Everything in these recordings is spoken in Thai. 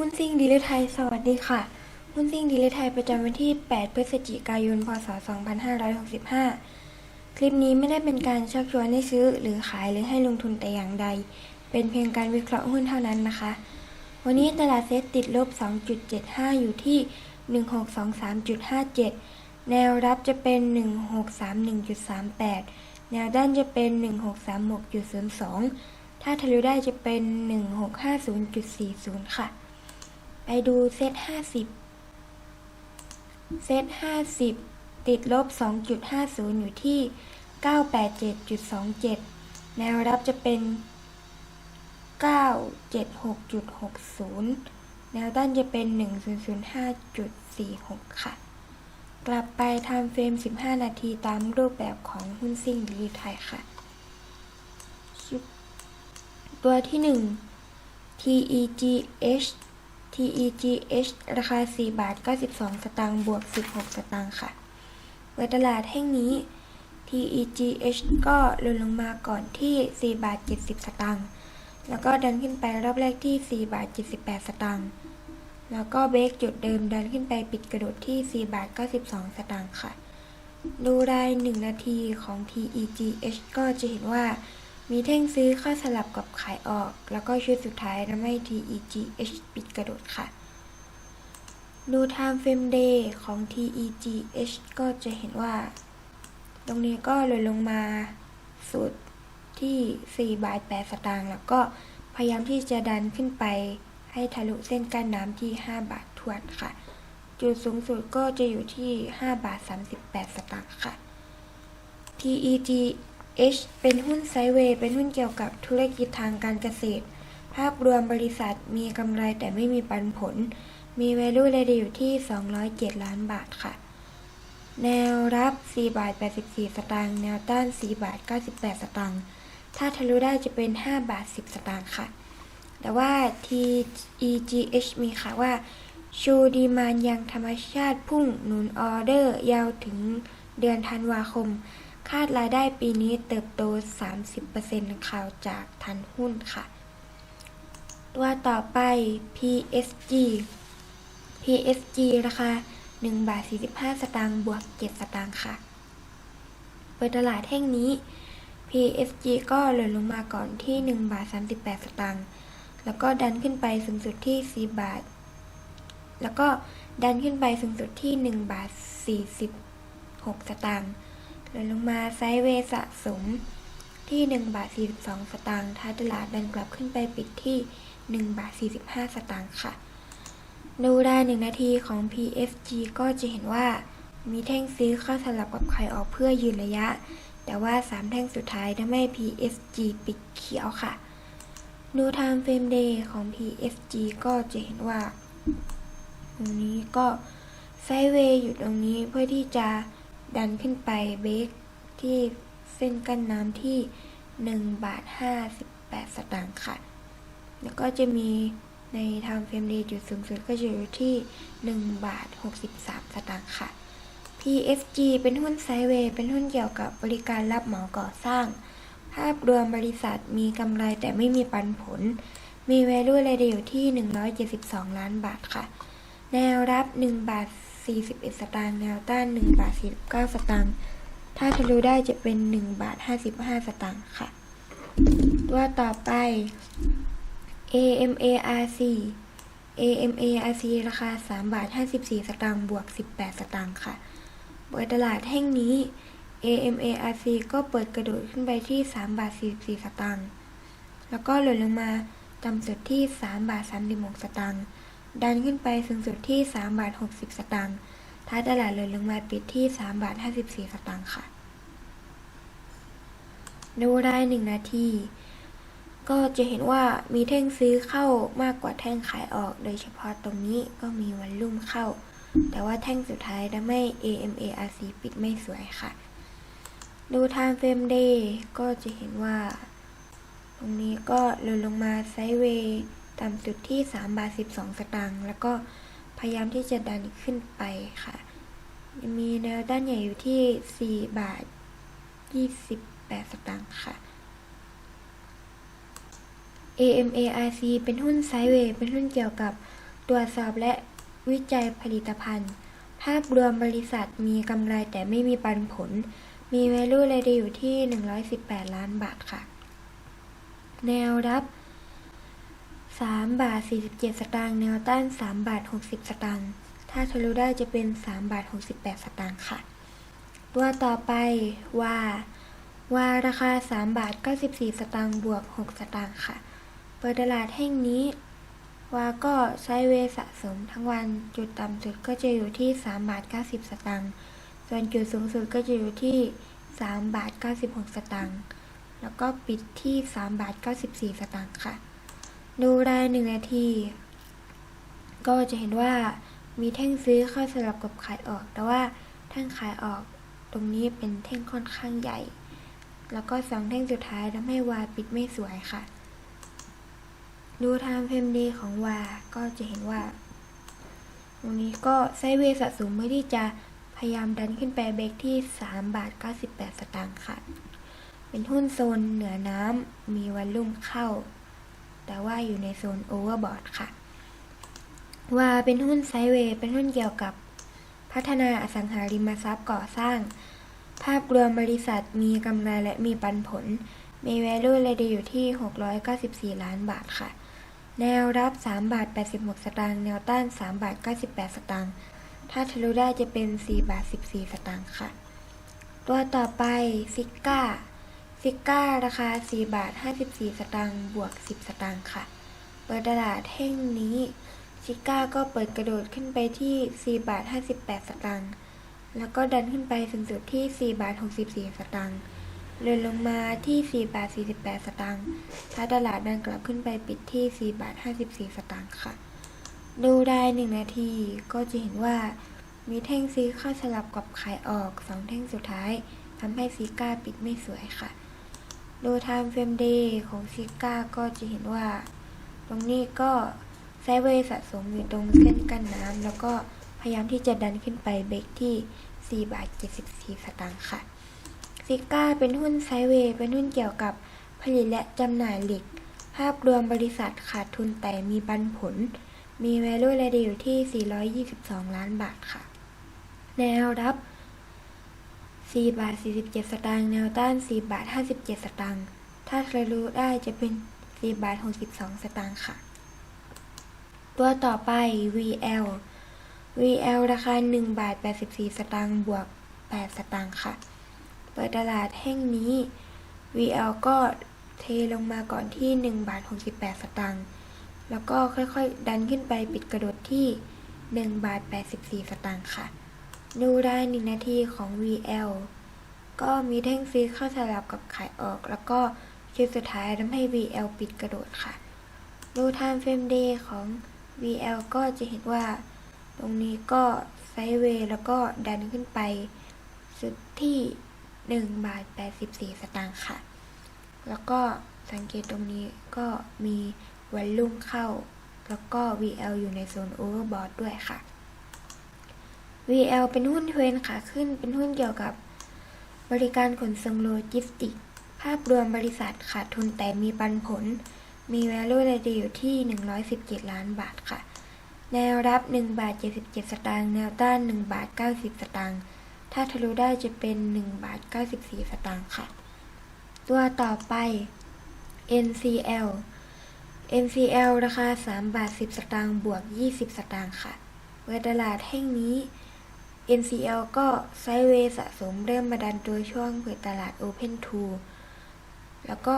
หุ้นซิ่งดีลไทย สวัสดีค่ะ หุ้นซิ่งดีลไทยประจำวันที่ 8 พฤศจิกายน พศ 2565 คลิปนี้ไม่ได้เป็นการชักชวนให้ซื้อหรือขายหรือให้ลงทุนแต่อย่างใด เป็นเพียงการวิเคราะห์หุ้นเท่านั้นนะคะ วันนี้ตลาดเซ็ตติดลบ 2.75 อยู่ที่ 1623.57 แนวรับจะเป็น 1631.38 แนวด้านจะเป็น 1636.02 ถ้าทะลุได้จะเป็น 1650.40 ค่ะ ไปดูเซต50เซต50ติดลบ2.50อยู่ที่987.27แนวรับจะเป็น976.60แนวต้านจะเป็น1005.46ค่ะ กลับไปทำเฟรม15นาทีตามรูปแบบของหุ้นซิ่งดีไทยค่ะ ตัวที่1 TEGH TEGH ราคา 4 บาท 92 สตางค์บวก 16 สตางค์ค่ะเปิดตลาดแห่งนี้ TEGH ก็ลดลงมาก่อนที่ 4 บาท 70 สตางค์แล้วก็ดันขึ้นไปรอบแรกที่ 4 บาท 78 สตางค์แล้วก็เบรกจุดเดิมดันขึ้นไปปิดกระโดดที่ 4 บาท 92 สตางค์ค่ะ ดูราย 1 นาทีของ TEGH ก็จะเห็นว่า มีแท่งซื้อเข้าสลับกับขายออก แล้วก็ชุดสุดท้ายทำให้ TEGH ปิดกระโดดค่ะ ดู Time Frame Day ของ TEGH ก็จะเห็นว่า ตรงนี้ก็ลดลงมาสุดที่4บาท8สตางค์แล้วก็พยายามที่จะดันขึ้นไป ให้ทะลุเส้นกั้นน้ำที่ 5 บาททวนค่ะ จุดสูงสุดก็จะอยู่ที่ 5 บาท 38 สตางค์ค่ะ TEG H เป็นหุ้นไซเวย์เป็นหุ้นเกี่ยวกับธุรกิจทางการเกษตร ภาพรวมบริษัทมีกำไรแต่ไม่มีปันผล มี value เลยอยู่ที่ 207 ล้านบาทค่ะ แนวรับ 4 บาท 84 สตางค์ แนวต้าน 4 บาท 98 สตางค์ ถ้าทะลุได้จะเป็น 5 บาท 10 สตางค์ค่ะ แต่ว่า TEGH มีข่าวว่าชูดีมานยังธรรมชาติพุ่งหนุนออเดอร์ยาวถึงเดือนธันวาคม คาดรายได้ปีนี้เติบโต 30%ข่าวจากทันหุ้นค่ะ ตัวต่อไป PSG PSG ราคา1บาท45 สตางค์บวก 7 สตางค์ค่ะ เปิดตลาดแห่งนี้ PSG ก็หล่นลงมาก่อนที่1บาท38 สตางค์ แล้วก็ดันขึ้นไปสูงสุดที่4บาท แล้วก็ดันขึ้นไปสูงสุดที่1บาท46 สตางค์ หล่นลงมาไซด์เวสะสมที่1บาท42 สตางค์ท้ายตลาดดันกลับขึ้นไปปิดที่1บาท45 สตางค์ค่ะ ดูได้หนึ่งนาทีของ PFG ก็จะเห็นว่ามีแท่งซื้อเข้าสลับกับขายออกเพื่อยืนระยะ แต่ว่า 3 แท่งสุดท้ายทำให้ PFG ปิดเขียวค่ะ ดู Time Frame Day ของ PFG ก็จะเห็นว่า ตรงนี้ก็ไซด์เวย์อยู่ตรงนี้เพื่อที่จะ ดันขึ้นไปเบรกที่เส้นกั้นน้ำที่ 1 บาท 58 สตางค์ค่ะ แล้วก็จะมีในทางเฟรมเดย์จุดสูงสุดก็จะอยู่ที่ 1 บาท 63 สตางค์ค่ะ PFG เป็นหุ้นไซเวย์ เป็นหุ้นเกี่ยวกับบริการรับเหมาก่อสร้าง ภาพรวมบริษัทมีกำไรแต่ไม่มีปันผล มี value เลยอยู่ที่ 172 ล้านบาทค่ะ แนวรับ 1 บาท 41 สตางค์แนวต้าน1บาท49 สตางค์ถ้าทะลุได้จะเป็น1บาท55 สตางค์ค่ะ ตัวต่อไป AMARC AMARC ราคา 3 บาท 54 สตางค์บวก 18 สตางค์ค่ะ เปิดตลาดแห่งนี้ AMARC ก็เปิดกระโดดขึ้นไปที่ 3 บาท 44 สตางค์แล้วก็หล่นลงมาต่ำสุดที่ 3 บาท 36 สตางค์ ดันขึ้นไปสูงสุดที่3บาท60 สตางค์ท้ายตลาดหล่นลงมาปิดที่3บาท54 สตางค์ค่ะ ดูได้ 1 นาที ก็จะเห็นว่ามีแท่งซื้อเข้ามากกว่าแท่งขายออก โดยเฉพาะตรงนี้ก็มีวันลุ่มเข้า แต่ว่าแท่งสุดท้ายทำให้ AMARC ปิดไม่สวยค่ะ ดู Time Frame Day ก็จะเห็นว่า ตรงนี้ก็หล่นลงมาไซด์เวย์ ต่ำสุดที่3บาท12 สตางค์แล้วก็พยายามที่จะดันขึ้นไปค่ะ มีแนวด้านใหญ่อยู่ที่4บาท28 สตางค์ค่ะ AMARC เป็นหุ้นไซด์เวย์เป็นหุ้นเกี่ยวกับตรวจสอบและวิจัยผลิตภัณฑ์ ภาพรวมบริษัทมีกำไรแต่ไม่มีปันผล มี value เลยดีอยู่ที่ 118 ล้านบาทค่ะ แนวรับ 3 บาท 47 สตางค์แนวต้าน 3 บาท 60 สตางค์ถ้าทะลุได้จะเป็น 3 บาท 68 สตางค์ค่ะ ตัวต่อไปว่า ว่าราคา 3 บาท 94 สตางค์บวก 6 สตางค์ค่ะ เปิดตลาดแห่งนี้ ว่าก็ใช้เวสะสมทั้งวันจุดต่ำสุดก็จะอยู่ที่ 3 บาท 90 สตางค์ส่วนจุดสูงสุดก็จะอยู่ที่ 3 บาท 96 สตางค์แล้วก็ปิดที่ 3 บาท 94 สตางค์ค่ะ ดูรายหนึ่งนาที ก็จะเห็นว่ามีแท่งซื้อเข้าสลับกับขายออก แต่ว่าแท่งขายออกตรงนี้เป็นแท่งค่อนข้างใหญ่ แล้วก็สองแท่งสุดท้ายทำให้วาปิดไม่สวยค่ะ ดูไทม์เฟรมดีของวาก็จะเห็นว่า ตรงนี้ก็ไซเวสะสมเพื่อที่จะพยายามดันขึ้นไปเบรกที่ 3 บาท 98 สตางค์ค่ะ เป็นหุ้นโซนเหนือน้ำมีวันลุ่มเข้า แต่ว่าอยู่ในโซนโอเวอร์บอทค่ะ ว่าเป็นหุ้นไซเวย์เป็นหุ้นเกี่ยวกับพัฒนาอสังหาริมทรัพย์ก่อสร้าง ภาพรวมบริษัทมีกำไรและมีปันผล มี value เลยดีอยู่ที่ 694 ล้านบาทค่ะ แนวรับ 3 บาท 86 สตางค์ แนวต้าน 3 บาท 98 สตางค์ ถ้าทะลุได้จะเป็น 4 บาท 14 สตางค์ค่ะ ตัวต่อไปซิก้า ซิก้าราคา 4 บาท 54 สตางค์บวก 10 สตางค์ค่ะ เปิดตลาดแห่งนี้ซิก้าก็เปิดกระโดดขึ้นไปที่ 4 บาท 58 สตางค์แล้วก็ดันขึ้นไปสูงสุดที่ 4 บาท 64 สตางค์เลื่อนลงมาที่ 4 บาท 48 สตางค์ถ้าตลาดดันกลับขึ้นไปปิดที่ 4 บาท 54 สตางค์ค่ะ ดูได้1นาทีก็จะเห็นว่ามีแท่งซื้อเข้าสลับกับขายออก 2 แท่งสุดท้ายทำให้ซิก้าปิดไม่สวยค่ะ ดูไทม์เฟรมเดย์ของซิก้าก็จะเห็นว่า ตรงนี้ก็ไซเวย์สะสมอยู่ตรงเส้นกั้นน้ำแล้วก็พยายามที่จะดันขึ้นไปเบรกที่ 4 บาท 74 สตางค์ค่ะซิก้าเป็นหุ้นไซเวย์เป็นหุ้นเกี่ยวกับผลิตและจำหน่ายเหล็ก ภาพรวมบริษัทขาดทุนแต่มีปันผล มี value เลยดีอยู่ที่ 422 ล้านบาทค่ะ แนวรับ 4บาท47 สตางค์ แนวต้าน 4 บาท 57 สตางค์ ถ้าทะลุได้จะเป็น 4 บาท 62 สตางค์ค่ะ ตัวต่อไป VL VL ราคา 1 บาท 84 สตางค์ บวก 8 สตางค์ค่ะ เปิดตลาดแห่งนี้ VL ก็เทลงมาก่อนที่ 1 บาท 68 สตางค์ แล้วก็ค่อยๆ ดันขึ้นไปปิดกระโดดที่ 1 บาท 84 สตางค์ค่ะ ดูได้1นาทีของ VL ก็มีแท่งซื้อเข้าสลับกับขายออก แล้วก็ชุดสุดท้ายทำให้ VL ปิดกระโดดค่ะ ดู Time Frame Day ของ VL ก็จะเห็นว่า ตรงนี้ก็ไซด์เวย์แล้วก็ดันขึ้นไปสุดที่1บาท84 สตางค์ค่ะ แล้วก็สังเกตตรงนี้ก็มีวันลุ่มเข้า แล้วก็ VL อยู่ในโซนโอเวอร์บอทด้วยค่ะ VL เป็นหุ้นเทรนขาขึ้น เป็นหุ้นเกี่ยวกับบริการขนส่งโลจิสติก ภาพรวมบริษัทขาดทุนแต่มีปันผล มี value เลยดีอยู่ที่ 117 ล้านบาทค่ะ แนวรับ 1 บาท 77 สตางค์ แนวต้าน 1 บาท 90 สตางค์ ถ้าทะลุได้จะเป็น 1 บาท 94 สตางค์ค่ะ ตัวต่อไป NCL NCL ราคา 3 บาท 10 สตางค์ บวก 20 สตางค์ค่ะเปิดตลาดแห่งนี้ NCL ก็ไซด์เวย์สะสมเริ่มมาดันตัวช่วงเปิดตลาด Open 2 แล้วก็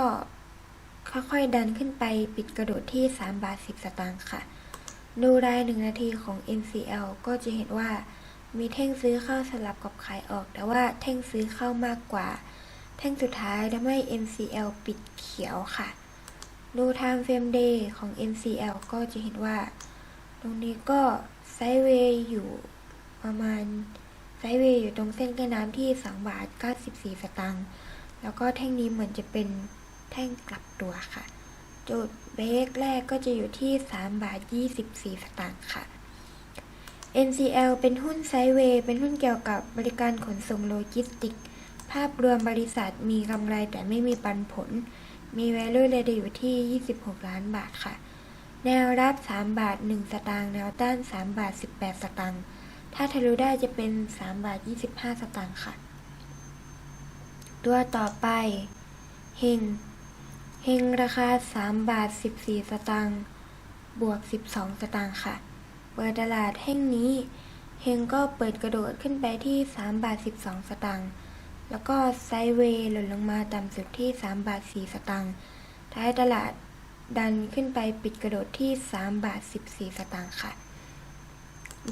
ค่อยๆดันขึ้นไปปิดกระโดดที่ 3 บาท 10 สตางค์ค่ะ ดูราย1นาทีของ NCL ก็จะเห็นว่ามีแท่งซื้อเข้าสลับกับขายออก แต่ว่าแท่งซื้อเข้ามากกว่า แท่งสุดท้ายทำให้ NCL ปิดเขียวค่ะ ดู Time Frame Day ของ NCL ก็จะเห็นว่า ตรงนี้ก็ไซด์เวย์อยู่ ประมาณไซเวย์อยู่ตรงเส้นกระน้ำที่ 2 บาท 94 สตางค์ แล้วก็แท่งนี้เหมือนจะเป็นแท่งกลับตัวค่ะ จุดเบรกแรกก็จะอยู่ที่ 3 บาท 24 สตางค์ค่ะ NCL เป็นหุ้นไซเวย์เป็นหุ้นเกี่ยวกับบริการขนส่งโลจิสติก ภาพรวมบริษัทมีกำไรแต่ไม่มีปันผล มี value เลยอยู่ที่ 26 ล้านบาทค่ะ แนวรับ 3 บาท 1 สตางค์ แนวต้าน 3 บาท 18 สตางค์ ถ้าทะลุได้จะเป็น3บาท25 สตางค์ค่ะ ตัวต่อไป เฮง เฮงราคา3บาท14 สตางค์ บวก 12 สตางค์ค่ะ เปิดตลาดแห่งนี้ เฮงก็เปิดกระโดดขึ้นไปที่3บาท12 สตางค์ แล้วก็ไซเวย์หล่นลงมาต่ำสุดที่3บาท4สตางค์ ท้ายตลาดดันขึ้นไปปิดกระโดดที่3บาท14 สตางค์ค่ะ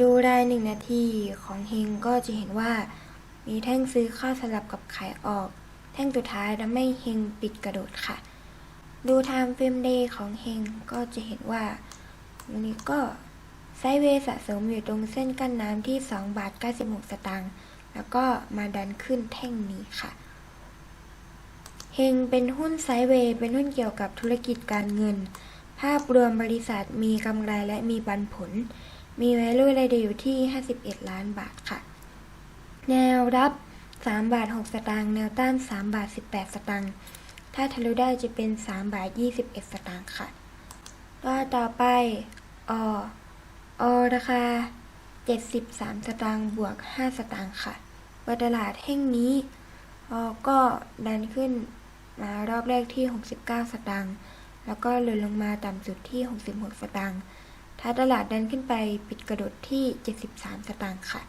ดูรายหนึ่งนาทีของเฮงก็จะเห็นว่า มีแท่งซื้อเข้าสลับกับขายออก แท่งสุดท้ายทำให้เฮงปิดกระโดดค่ะ ดูไทม์เฟรมเดย์ของเฮงก็จะเห็นว่าวันนี้ก็ไซเวสะสมอยู่ตรงเส้นกั้นน้ำที่ 2 บาท 96 สตางค์แล้วก็มาดันขึ้นแท่งนี้ค่ะเฮงเป็นหุ้นไซเวย์เป็นหุ้นเกี่ยวกับธุรกิจการเงิน ภาพรวมบริษัทมีกำไรและมีปันผล มี value รายเดียอยู่ที่ 51 ล้านบาทค่ะ แนวรับ 3 บาท 6 สตางค์ แนวต้าน 3 บาท 18 สตางค์ ถ้าทะลุได้จะเป็น 3 บาท 21 สตางค์ค่ะตัวต่อไปออราคา 73 สตางค์บวก 5 สตางค์ค่ะเปิดตลาดแห่งนี้อก็ดันขึ้นมารอบแรกที่ 69 สตางค์ แล้วก็หล่นลงมาต่ำสุดที่ 66 สตางค์ ท้ายตลาดดันขึ้นไปปิดกระโดดที่ 73 สตางค์ค่ะ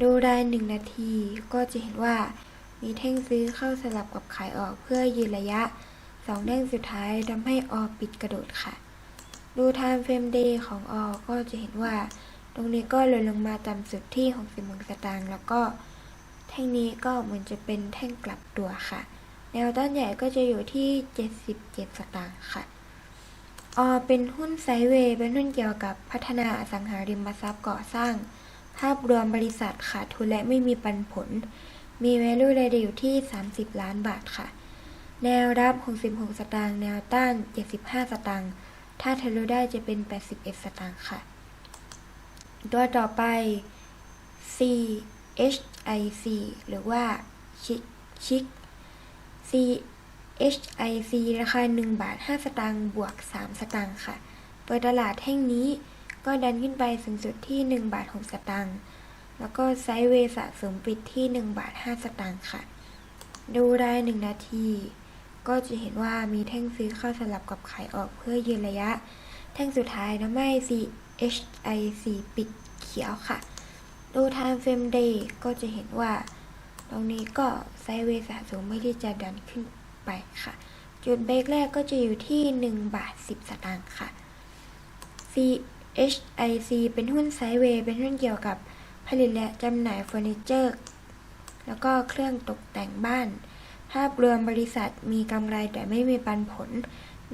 ดูรายหนึ่งนาทีก็จะเห็นว่ามีแท่งซื้อเข้าสลับกับขายออกเพื่อยืนระยะสองแท่งสุดท้ายทำให้ออปิดกระโดดค่ะ ดู time frame day ของออก็จะเห็นว่า ตรงนี้ก็หล่นลงมาต่ำสุดที่66สตางค์แล้วก็แท่งนี้ก็เหมือนจะเป็นแท่งกลับตัวค่ะ แนวต้านใหญ่ก็จะอยู่ที่ 77 สตางค์ค่ะ อเป็นหุ้นไซเวย์เป็นหุ้นเกี่ยวกับพัฒนาอสังหาริมทรัพย์ก่อสร้าง ภาพรวมบริษัทขาดทุนและไม่มีปันผล มี value รายเดียวอยู่ที่ 30 ล้านบาทค่ะ แนวรับ 66 สตางค์ แนวต้าน 75 สตางค์ ถ้าทะลุได้จะเป็น 81 สตางค์ค่ะ ตัวต่อไป CHIC หรือว่าชิกชิ hic ราคา 1 บาท 5 สตางค์บวก 3 สตางค์ค่ะ เปิดตลาดแห่งนี้ก็ดันขึ้นไปสูงสุดที่ 1 บาท 6 สตางค์แล้วก็ไซด์เวสะสมปิดที่ 1 บาท 5 สตางค์ค่ะ ดูราย 1 นาที ก็จะเห็นว่ามีแท่งซื้อเข้าสลับกับขายออกเพื่อยืนระยะ แท่งสุดท้ายนะไม่ CHIC ปิดเขียวค่ะ ดู time frame day ก็จะเห็นว่า ตรงนี้ก็ไซด์เวสะสมไม่ที่จะดันขึ้น ไปค่ะ จุดเบรกแรกก็จะอยู่ที่ 1 บาท 10 สตางค์ค่ะ CHIC เป็นหุ้นไซด์เวย์ เป็นหุ้นเกี่ยวกับผลิตและจำหน่ายเฟอร์นิเจอร์ แล้วก็เครื่องตกแต่งบ้าน ภาพรวมบริษัทมีกำไรแต่ไม่มีปันผล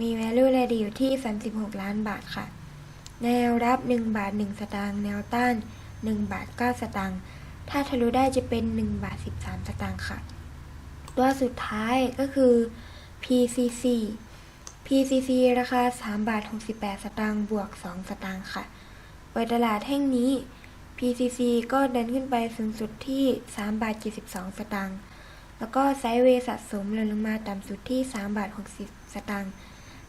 มี value รายดีอยู่ที่ 36 ล้านบาทค่ะ แนวรับ 1 บาท 1 สตางค์ แนวต้าน 1 บาท 9 สตางค์ ถ้าทะลุได้จะเป็น 1 บาท 13 สตางค์ค่ะ ตัวสุดท้ายก็คือ PCC PCC ราคา 3 บาท 68 สตางค์บวก 2 สตางค์ค่ะเปิดตลาดแห่งนี้ PCC ก็ดันขึ้นไปสูงสุดที่ 3 บาท 72 สตางค์ แล้วก็ไซด์เวย์สะสมลงมาต่ำสุดที่ 3 บาท 60 สตางค์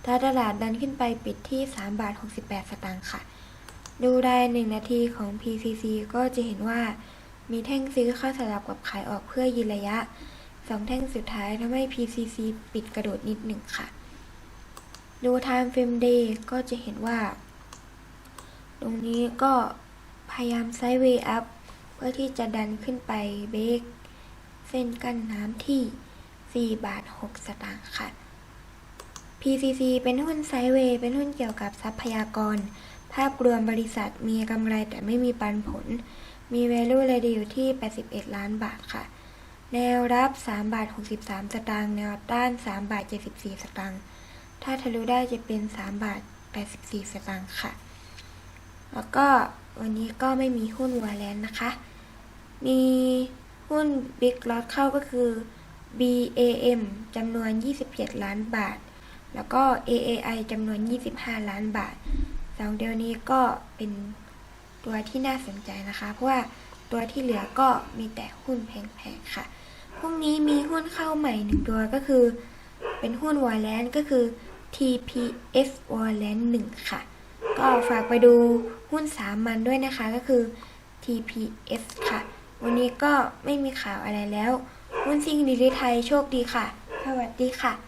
ถ้าตลาดดันขึ้นไปปิดที่ 3 บาท 68 สตางค์ค่ะ ดูราย 1 นาทีของ PCC ก็จะเห็นว่ามีแท่งซื้อเข้าสลับกับขายออกเพื่อยืนระยะ สองแท่งสุดท้ายทำให้ PCC ปิดกระโดดนิดหนึ่งค่ะ ดู time frame day ก็จะเห็นว่า ตรงนี้ก็พยายามไซด์เวย์อัพเพื่อที่จะดันขึ้นไปเบรกเส้นกั้นน้ำที่ 4 บาท 6 สตางค์ค่ะ PCC เป็นหุ้นไซด์เวย์เป็นหุ้นเกี่ยวกับทรัพยากร ภาพรวมบริษัทมีกำไรแต่ไม่มีปันผล มี value รายดีอยู่ที่ 81 ล้านบาทค่ะ แนวรับ3บาท63 สตางค์แนวต้าน3บาท74 สตางค์ถ้าทะลุได้จะเป็น3บาท84 สตางค์ค่ะ แล้วก็วันนี้ก็ไม่มีหุ้นวาแลนนะคะ มีหุ้น Big Lot เข้าก็คือ BAM จำนวน 27 ล้านบาท แล้วก็ AAI จำนวน 25 ล้านบาทสองเดียวนี้ก็เป็นตัวที่น่าสนใจนะคะ เพราะว่า ตัวที่เหลือก็มีแต่หุ้นแพงๆค่ะ พรุ่งนี้มีหุ้นเข้าใหม่หนึ่งตัวก็คือ เป็นหุ้นวอลเลนก็คือ TPS Warrant 1ค่ะ ก็ฝากไปดูหุ้นสามัญด้วยนะคะก็คือ TPS ค่ะ วันนี้ก็ไม่มีข่าวอะไรแล้ว หุ้นซิงดีลิไทยโชคดีค่ะ สวัสดีค่ะ